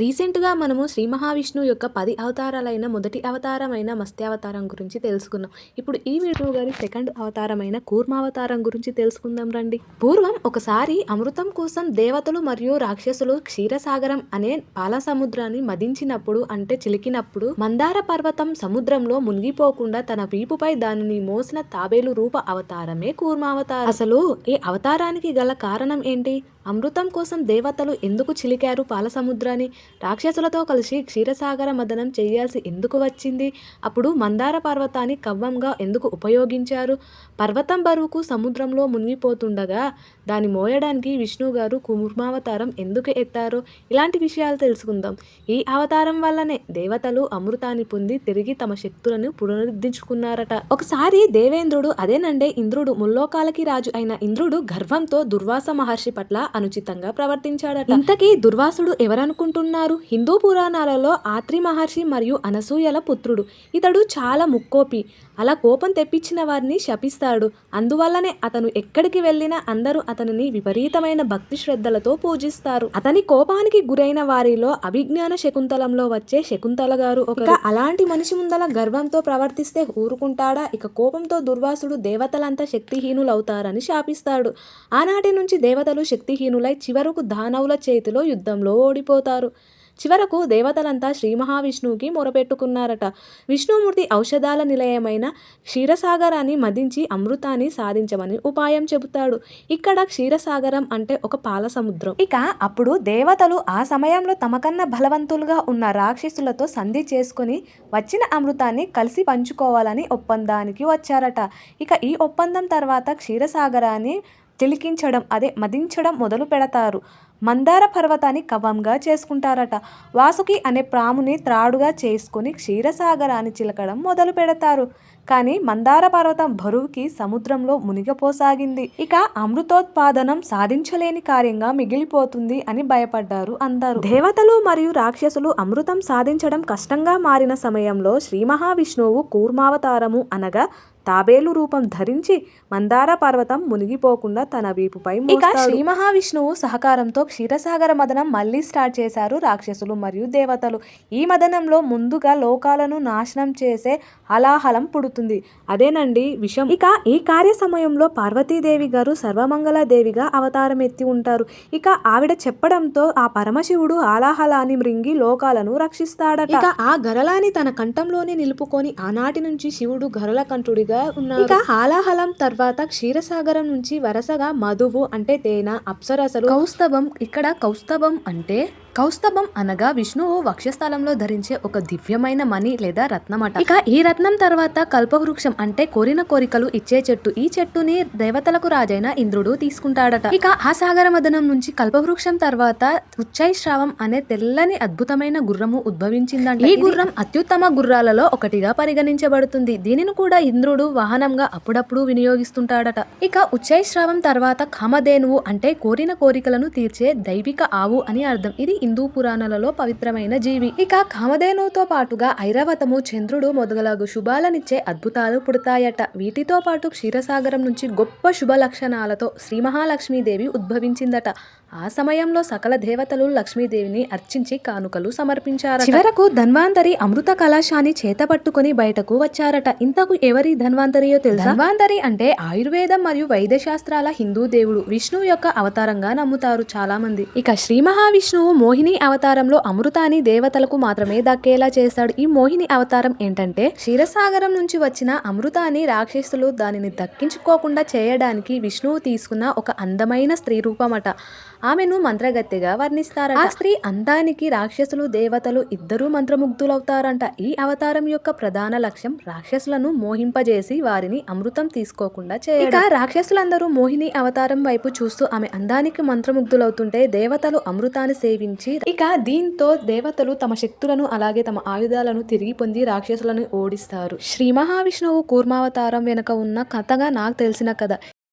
రీసెంట్గా మనము శ్రీ మహావిష్ణువు యొక్క పది అవతారాలైన మొదటి అవతారమైన మత్స్యావతారం గురించి తెలుసుకున్నాం. ఇప్పుడు ఈ వీడియో గారి సెకండ్ అవతారమైన కూర్మావతారం గురించి తెలుసుకుందాం రండి. పూర్వం ఒకసారి అమృతం కోసం దేవతలు మరియు రాక్షసులు క్షీరసాగరం అనే పాల సముద్రాన్ని మదించినప్పుడు అంటే చిలికినప్పుడు మందార పర్వతం సముద్రంలో మునిగిపోకుండా తన వీపుపై దానిని మోసిన తాబేలు రూప అవతారమే కూర్మావతారం అసలు ఈ అవతారానికి గల కారణం ఏంటి? అమృతం కోసం దేవతలు ఎందుకు చిలికారు పాలసముద్రాన్ని? రాక్షసులతో కలిసి క్షీరసాగర మదనం చేయాల్సి ఎందుకు వచ్చింది? అప్పుడు మందార పర్వతాన్ని కవ్వంగా ఎందుకు ఉపయోగించారు? పర్వతం బరువుకు సముద్రంలో మునిగిపోతుండగా దాన్ని మోయడానికి విష్ణు గారు కూర్మావతారం ఎందుకు ఎత్తారు? ఇలాంటి విషయాలు తెలుసుకుందాం. ఈ అవతారం వల్లనే దేవతలు అమృతాన్ని పొంది తిరిగి తమ శక్తులను పునరుద్ధరించుకున్నారట. ఒకసారి దేవేంద్రుడు అదేనండే ఇంద్రుడు ముల్లోకాలకి రాజు అయిన ఇంద్రుడు గర్వంతో దుర్వాస మహర్షి పట్ల అనుచితంగా ప్రవర్తించాడట. ఇంతకీ దుర్వాసుడు ఎవరనుకుంటున్నారు? హిందూ పురాణాలలో ఆత్రి మహర్షి మరియు అనసూయల పుత్రుడు. ఇతడు చాలా ముక్కోపి. అలా కోపం తెప్పించిన వారిని శపిస్తాడు. అందువల్లనే అతను ఎక్కడికి వెళ్ళినా అందరూ అతనిని విపరీతమైన భక్తి శ్రద్ధలతో పూజిస్తారు. అతని కోపానికి గురైన వారిలో అభిజ్ఞాన శకుంతలంలో వచ్చే శకుంతల గారు ఒక అలాంటి మనిషి ముందల గర్వంతో ప్రవర్తిస్తే ఊరుకుంటాడా? ఇక కోపంతో దుర్వాసుడు దేవతలంతా శక్తిహీనులవుతారని శాపిస్తాడు. ఆనాటి నుంచి దేవతలు శక్తి బలహీనులై చివరకు దానవుల చేతిలో యుద్ధంలో ఓడిపోతారు. చివరకు దేవతలంతా శ్రీ మహావిష్ణువుకి మొరపెట్టుకున్నారట. విష్ణుమూర్తి ఔషధాల నిలయమైన క్షీరసాగరాన్ని మదించి అమృతాన్ని సాధించమని ఉపాయం చెబుతాడు. ఇక్కడ క్షీరసాగరం అంటే ఒక పాల సముద్రం. ఇక అప్పుడు దేవతలు ఆ సమయంలో తమకన్నా బలవంతులుగా ఉన్న రాక్షసులతో సంధి చేసుకుని వచ్చిన అమృతాన్ని కలిసి పంచుకోవాలని ఒప్పందానికి వచ్చారట. ఇక ఈ ఒప్పందం తర్వాత క్షీరసాగరాన్ని తిలికించడం అదే మదించడం మొదలు పెడతారు. మందార పర్వతాన్ని కవంగా చేసుకుంటారట. వాసుకి అనే ప్రాముని త్రాడుగా చేసుకుని క్షీరసాగరాన్ని చిలకడం మొదలు పెడతారు. కానీ మందార పర్వతం బరువుకి సముద్రంలో మునిగపోసాగింది. ఇక అమృతోత్పాదనం సాధించలేని కార్యంగా మిగిలిపోతుంది అని భయపడ్డారు అందరూ. దేవతలు మరియు రాక్షసులు అమృతం సాధించడం కష్టంగా మారిన సమయంలో శ్రీ మహావిష్ణువు కూర్మావతారము అనగా తాబేలు రూపం ధరించి మందార పర్వతం మునిగిపోకుండా తన వీపుపై ఇక శ్రీ మహావిష్ణువు సహకారంతో క్షీరసాగర మదనం మళ్ళీ స్టార్ట్ చేశారు రాక్షసులు మరియు దేవతలు. ఈ మదనంలో ముందుగా లోకాలను నాశనం చేసే హలాహలం పుడుతుంది. అదేనండి విషం. ఇక ఈ కార్య సమయంలో పార్వతీదేవి గారు సర్వమంగళదేవిగా అవతారం ఎత్తి ఉంటారు. ఇక ఆవిడ చెప్పడంతో ఆ పరమశివుడు ఆలాహలాన్ని మృంగి లోకాలను రక్షిస్తాడట. ఇక ఆ గరలాని తన కంఠంలోనే నిలుపుకొని ఆనాటి నుంచి శివుడు గరల కంఠుడిగా ఉన్నారు. ఇక హాలాహలం తర్వాత క్షీరసాగరం నుంచి వరుసగా మధువు అంటే తేనె అప్సరసలు కౌస్తభం. ఇక్కడ కౌస్తభం అంటే కౌస్తభం అనగా విష్ణువు వక్షస్థలంలో ధరించే ఒక దివ్యమైన మణి లేదా రత్నమట. ఇక ఈ రత్నం తర్వాత కల్పవృక్షం అంటే కోరిన కోరికలు ఇచ్చే చెట్టు. ఈ చెట్టుని దేవతలకు రాజైన ఇంద్రుడు తీసుకుంటాడట. ఇక ఆ సాగర మదనం నుంచి కల్పవృక్షం తర్వాత ఉచ్చై శ్రావం అనే తెల్లని అద్భుతమైన గుర్రము ఉద్భవించిందంట. ఈ గుర్రం అత్యుత్తమ గుర్రాలలో ఒకటిగా పరిగణించబడుతుంది. దీనిని కూడా ఇంద్రుడు వాహనంగా అప్పుడప్పుడు వినియోగిస్తుంటాడట. ఇక ఉచ్చై శ్రావం తర్వాత కామధేనువు అంటే కోరిన కోరికలను తీర్చే దైవిక ఆవు అని అర్థం. ఇది హిందూ పురాణాలలో పవిత్రమైన జీవి. ఇక కామధేనుతో పాటుగా ఐరావతము చంద్రుడు మొదలగు శుభాలనిచ్చే అద్భుతాలు పుడతాయట. వీటితో పాటు క్షీరసాగరం నుంచి గొప్ప శుభ లక్షణాలతో శ్రీ మహాలక్ష్మీదేవి ఉద్భవించిందట. ఆ సమయంలో సకల దేవతలు లక్ష్మీదేవిని అర్చించి కానుకలు సమర్పించారు చివరకు ధన్వాంతరి అమృత కలాశాన్ని చేతపట్టుకుని బయటకు వచ్చారట. ఇంతకు ఎవరి ధన్వాంతరియో తెలుసు? ధన్వాంతరి అంటే ఆయుర్వేదం మరియు వైద్య శాస్త్రాల హిందూ దేవుడు. విష్ణువు యొక్క అవతారంగా నమ్ముతారు చాలా మంది ఇక శ్రీ మహావిష్ణువు మోహిని అవతారంలో అమృతాని దేవతలకు మాత్రమే దక్కేలా చేస్తాడు ఈ మోహిని అవతారం ఏంటంటే క్షీరసాగరం నుంచి వచ్చిన అమృతాన్ని రాక్షసులు దానిని దక్కించుకోకుండా చేయడానికి విష్ణువు తీసుకున్న ఒక అందమైన స్త్రీ రూపమట. ఆమెను మంత్రగత్తెగా వర్ణిస్తారట. ఆ స్త్రీ అందానికి రాక్షసులు దేవతలు ఇద్దరూ మంత్రముగ్ధులవుతారంట. ఈ అవతారం యొక్క ప్రధాన లక్ష్యం రాక్షసులను మోహింపజేసి వారిని అమృతం తీసుకోకుండా చేయడం. ఇక రాక్షసులందరూ మోహిని అవతారం వైపు చూస్తూ ఆమె అందానికి మంత్రముగ్ధులవుతుంటే దేవతలు అమృతాన్ని సేవించి ఇక దీంతో దేవతలు తమ శక్తులను అలాగే తమ ఆయుధాలను తిరిగి పొంది రాక్షసులను ఓడిస్తారు. శ్రీ మహావిష్ణువు కూర్మావతారం వెనుక ఉన్న కథగా నాకు తెలిసిన కథ.